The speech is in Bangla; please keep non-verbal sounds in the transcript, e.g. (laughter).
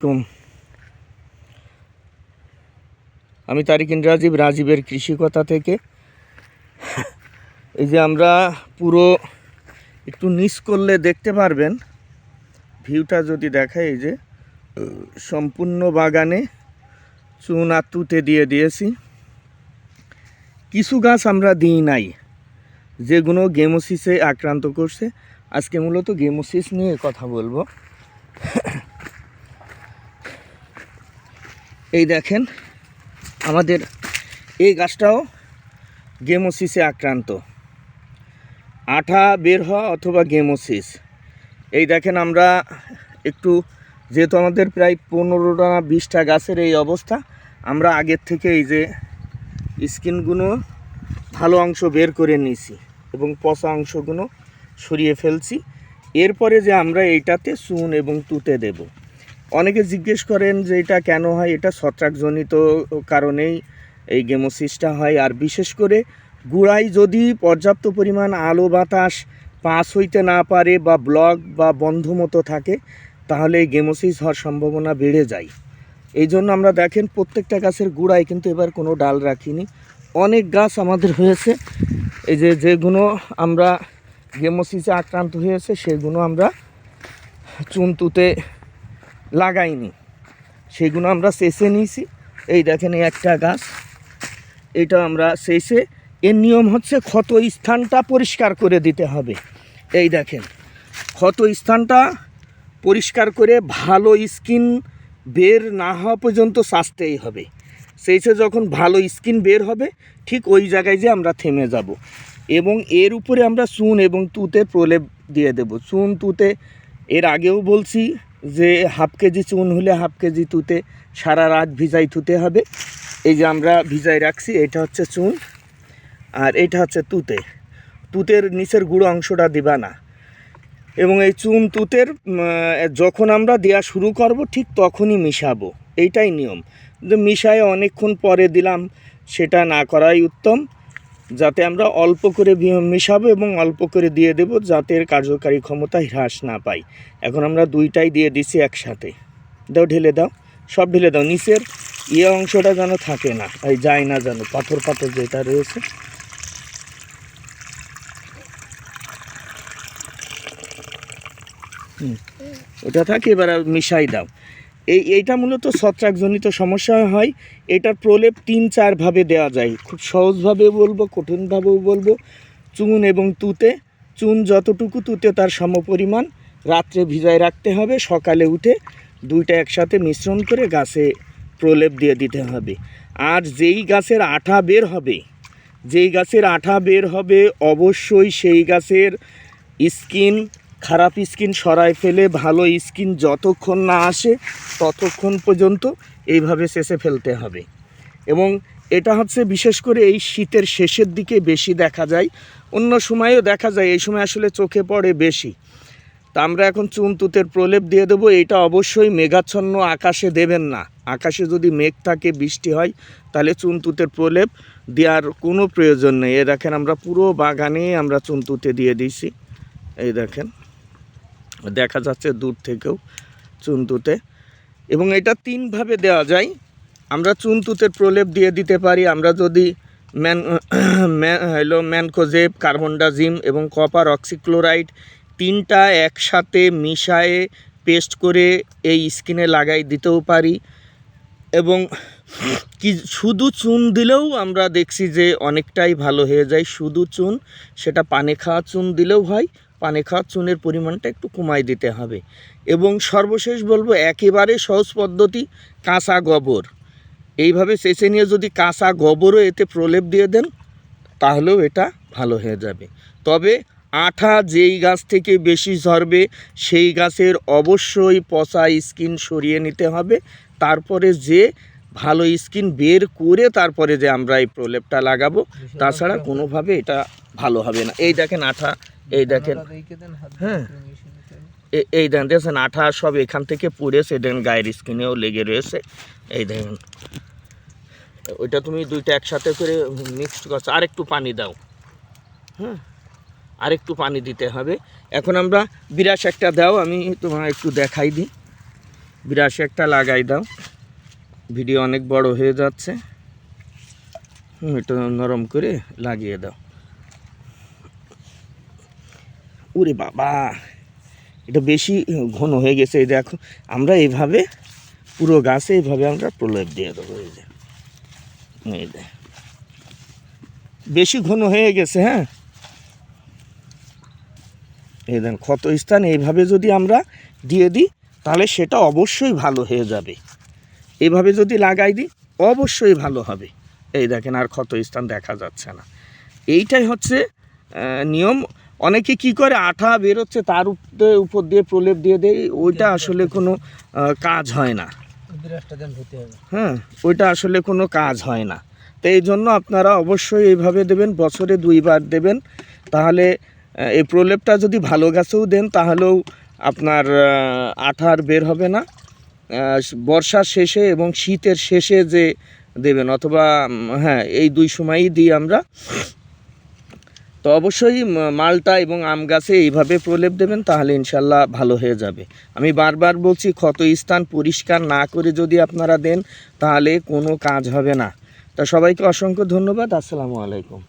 আলাইকুম আমি তারিকিন রাজীব রাজীবের কৃষিকতা থেকে। এই যে আমরা পুরো একটু নিচ করলে দেখতে পারবেন। ভিউটা যদি দেখায় এই যে, সম্পূর্ণ বাগানে চুন আর তুতে দিয়ে দিয়েছি। কিছু গাছ আমরা দিই নাই, যেগুলো গেমোসিসে আক্রান্ত করছে। আজকে মূলত গেমোসিস নিয়ে কথা বলব। এই দেখেন, আমাদের এই গাছটাও গেমোসিসে আক্রান্ত। আঠা বের হওয়া অথবা গেমোসিস। এই দেখেন আমরা একটু, যেহেতু আমাদের প্রায় পনেরোটা না বিশটা গাছের এই অবস্থা, আমরা আগের থেকে এই যে স্কিনগুলো ভালো অংশ বের করে নিয়েছি এবং পচা অংশগুলো সরিয়ে ফেলছি। এরপরে যে আমরা এইটাতে চুন এবং তুতে দেবো। অনেকে জিজ্ঞেস করেন যে এটা কেন হয়, এটা ছত্রাকজনিত কারণেই এই গেমোসিসটা হয়। আর বিশেষ করে গুড়াই যদি পর্যাপ্ত পরিমাণ আলো বাতাস পাস হইতে না পারে বা ব্লক বা বন্ধ মতো থাকে, তাহলে এই গেমোসিস হওয়ার সম্ভাবনা বেড়ে যায়। এই জন্য আমরা দেখেন প্রত্যেকটা গাছের গুড়ায় কিন্তু এবার কোনো ডাল রাখিনি। অনেক গাছ আমাদের হয়েছে, এই যে যেগুলো আমরা গেমোসিসে আক্রান্ত হয়েছে সেগুলো আমরা চুনতুতে লাগাইনি। সেগুলো আমরা শেষে নিয়েছি। এই দেখেন একটা গাছ। এটা আমরা শেষে, এর নিয়ম হচ্ছে ক্ষত স্থানটা পরিষ্কার করে দিতে হবে। এই দেখেন, ক্ষত স্থানটা পরিষ্কার করে ভালো স্কিন বের না হওয়া পর্যন্ত সাজতেই হবে। সেইসে যখন ভালো স্কিন বের হবে, ঠিক ওই জায়গায় যে আমরা থেমে যাব। এবং এর উপরে আমরা চুন এবং তুতে প্রলেপ দিয়ে দেব। চুন, তুতে, এর আগেও বলছি যে হাফ কেজি চুন হলে হাফ কেজি তুতে সারা রাত ভিজাই তুতে হবে। এই যে আমরা ভিজাই রাখছি, এটা হচ্ছে চুন আর এটা হচ্ছে তুতে। তুতের নিচের গুঁড়ো অংশটা দিবা না। এবং এই চুন তুতের যখন আমরা দেওয়া শুরু করব, ঠিক তখনই মিশাবো। এইটাই নিয়ম। মিশায় অনেকক্ষণ পরে দিলাম, সেটা না করাই উত্তম। যাতে আমরা অল্প করে মিশাবো এবং অল্প করে দিয়ে দেব যাতে এর কার্যকারী ক্ষমতা হ্রাস না পাই। এখন আমরা দুইটাই দিয়ে দিছি একসাথে। দাও ঢেলে দাও। সব ঢেলে দাও। নিচের ইয়ে অংশটা যেন থাকে না। এই যায় না যেন। পাথর পাথর যেটা রয়েছে। ওটা থাকে, এবার মিশাই দাও। এই, এইটা মূলত ছত্রাকজনিত সমস্যা হয়। এটার প্রলেপ তিন চারভাবে দেওয়া যায়। খুব সহজভাবে বলব, কঠিনভাবেও বলব। চুন এবং তুতে, চুন যতটুকু তুতে তার সমপরিমাণ রাত্রে ভিজায় রাখতে হবে, সকালে উঠে দুইটা একসাথে মিশ্রণ করে গাছে প্রলেপ দিয়ে দিতে হবে। আর যেই গাছের আঠা বের হবে, যেই গাছের আঠা বের হবে, অবশ্যই সেই গাছের স্কিন খারাপ স্কিন সরায় ফেলে, ভালো স্কিন যতক্ষণ না আসে ততক্ষণ পর্যন্ত এইভাবে শেষে ফেলতে হবে। এবং এটা হচ্ছে বিশেষ করে এই শীতের শেষের দিকে বেশি দেখা যায়। অন্য সময়েও দেখা যায়, এই সময় আসলে চোখে পড়ে বেশি। তা আমরা এখন চুন তুতের প্রলেপ দিয়ে দেবো, এটা অবশ্যই মেঘাচ্ছন্ন আকাশে দেবেন না। আকাশে যদি মেঘ থাকে, বৃষ্টি হয়, তাহলে চুন তুতের প্রলেপ দেওয়ার কোনো প্রয়োজন নেই। এ দেখেন, আমরা পুরো বাগানে আমরা চুন তুতে দিয়ে দিয়েছি। এই দেখেন। দেখা যাচ্ছে দূর থেকেও চুনতুতে। এবং এটা তিনভাবে দেওয়া যায়। আমরা চুনতুতের প্রলেপ দিয়ে দিতে পারি। আমরা যদি ম্যান, (clears throat) ম্যা- হলো ম্যানকোজেব, কার্বনডাজিম এবং কপার অক্সিক্লোরাইড তিনটা একসাথে মিশায়ে পেস্ট করে এই স্কিনে লাগাই দিতেও পারি। এবং কি, শুধু চুন দিলেও আমরা দেখছি যে অনেকটাই ভালো হয়ে যায়। শুধু চুন, সেটা পানে খাওয়া চুন দিলেও হয় পানে খাওয়া চুনের পরিমাণটা একটু কমাই দিতে হবে। এবং সর্বশেষ বলব, একেবারে সহজ পদ্ধতি কাঁচা গোবর। এইভাবে চেঁচে নিয়ে যদি কাঁচা গোবরও এতে প্রলেপ দিয়ে দেন, তাহলেও এটা ভালো হয়ে যাবে। তবে আঠা যেই গাছ থেকে বেশি ঝরবে, সেই গাছের অবশ্যই পচা স্কিন সরিয়ে নিতে হবে। তারপরে যে ভালো স্কিন বের করে তারপরে যে আমরা এই প্রলেপটা লাগাবো, তাছাড়া কোনোভাবে এটা ভালো হবে না। এই দেখেন আঠা এই দেখেন হ্যাঁ। এই দেখেন দেখছেন আঠা সব এখান থেকে পড়েছে দেখেন গায়ের স্কিনেও লেগে রয়েছে। এই দেখেন ওইটা তুমি দুইটা একসাথে করে মিক্সড করছ। আর একটু পানি দাও। হ্যাঁ আর একটু পানি দিতে হবে। এখন আমরা বিরাস একটা দাও আমি তোমার একটু দেখাই দিই। বিরাশি একটা লাগাই দাও। ভিডিও অনেক বড় হয়ে যাচ্ছে। হুম, একটু নরম করে লাগিয়ে দাও। ওরে বাবা, এটা বেশি ঘন হয়ে গেছে, এই দেখো, আমরা এইভাবে পুরো গাছে এইভাবে আমরা প্রলেপ দিয়ে দেবো, এই যে। বেশি ঘন হয়ে গেছে হ্যাঁ? এই দেন ক্ষত স্থান এইভাবে যদি আমরা দিয়ে দিই, তাহলে সেটা অবশ্যই ভালো হয়ে যাবে। এইভাবে যদি লাগাই দিই, অবশ্যই ভালো হবে। এই দেখেন, আর ক্ষত স্থান দেখা যাচ্ছে না। এইটাই হচ্ছে নিয়ম। অনেকে কি করে আঠা বেরোচ্ছে তার উপরে উপর দিয়ে প্রলেপ দিয়ে দেয় ওইটা আসলে কোনো কাজ হয় না। হ্যাঁ ওইটা আসলে কোনো কাজ হয় না। তো এই জন্য আপনারা অবশ্যই এইভাবে দেবেন বছরে দুইবার দেবেন। তাহলে এই প্রলেপটা যদি ভালো গাছেও দেন তাহলেও আপনার আঠার বের হবে না। বর্ষার শেষে এবং শীতের শেষে যে দেবেন অথবা হ্যাঁ এই দুই সময়ই দিই আমরা। তো অবশ্যই মালটা এবং আম গাছে এইভাবে প্রলেপ দেবেন তাহলে ইনশাল্লাহ ভালো হয়ে যাবে। আমি বারবার বলছি, ক্ষত স্থান পরিষ্কার না করে যদি আপনারা দেন, তাহলে কোনো কাজ হবে না। তা সবাইকে অসংখ্য ধন্যবাদ। আসসালামু আলাইকুম।